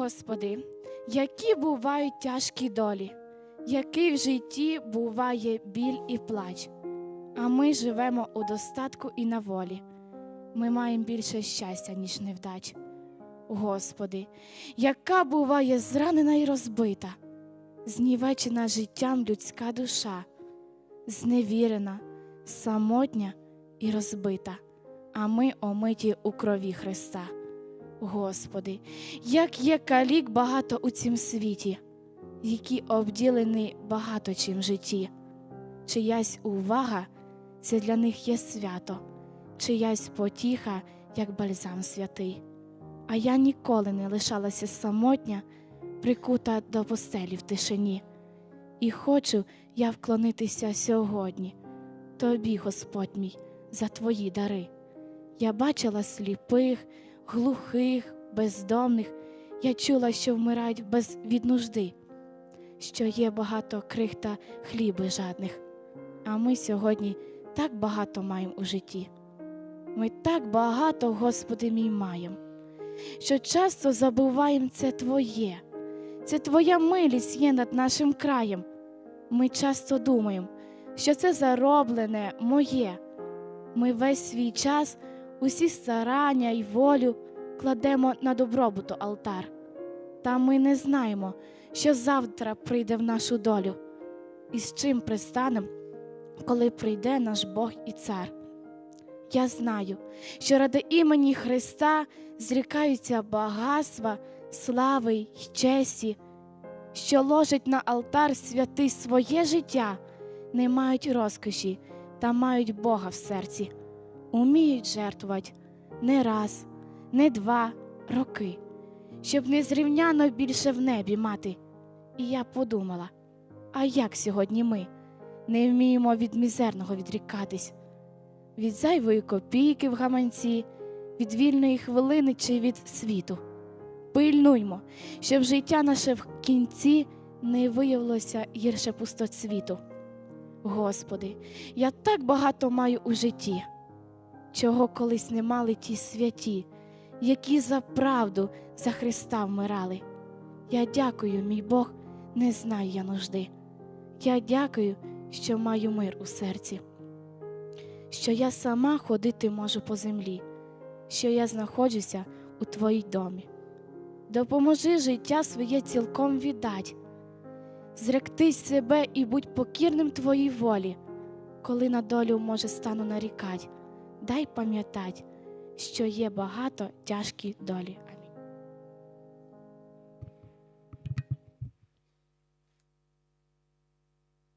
Господи, які бувають тяжкі долі, який в житті буває біль і плач, а ми живемо у достатку і на волі. Ми маємо більше щастя, ніж невдач. Господи, яка буває зранена і розбита, знівечена життям людська душа, зневірена, самотня і розбита, а ми омиті у крові Христа. Господи, як є калік багато у цім світі, які обділені багато чим житті, чиясь увага це для них є свято, чиясь потіха, як бальзам святий. А я ніколи не лишалася самотня, прикута до постелі в тишині. І хочу я вклонитися сьогодні, тобі, Господь мій, за твої дари. Я бачила сліпих, глухих, бездомних, я чула, що вмирають без від нужди, що є багато крих та хліби жадних. А ми сьогодні так багато маємо у житті. Ми так багато, Господи мій, маємо, що часто забуваємо це Твоє, це Твоя милість є над нашим краєм. Ми часто думаємо, що це зароблене моє. Ми весь свій час, усі старання й волю кладемо на добробуту алтар. Та ми не знаємо, що завтра прийде в нашу долю, і з чим пристанем, коли прийде наш Бог і цар. Я знаю, що ради імені Христа зрікаються багатства, слави й честі, що ложать на алтар святий своє життя, не мають розкоші та мають Бога в серці, уміють жертвувати не раз, не два роки, щоб незрівняно більше в небі мати. І я подумала: а як сьогодні ми не вміємо від мізерного відрікатись, від зайвої копійки в гаманці, від вільної хвилини чи від світу. Пильнуймо, щоб життя наше в кінці не виявилося гірше пустоцвіту. Господи, я так багато маю у житті, чого колись не мали ті святі, які за правду за Христа вмирали. Я дякую, мій Бог, не знаю я нужди. Я дякую, що маю мир у серці, що я сама ходити можу по землі, що я знаходжуся у Твоїй домі. Допоможи життя своє цілком віддать, зректись себе і будь покірним Твоїй волі, коли на долю, може, стану нарікать, дай пам'ятать, що є багато тяжкі долі.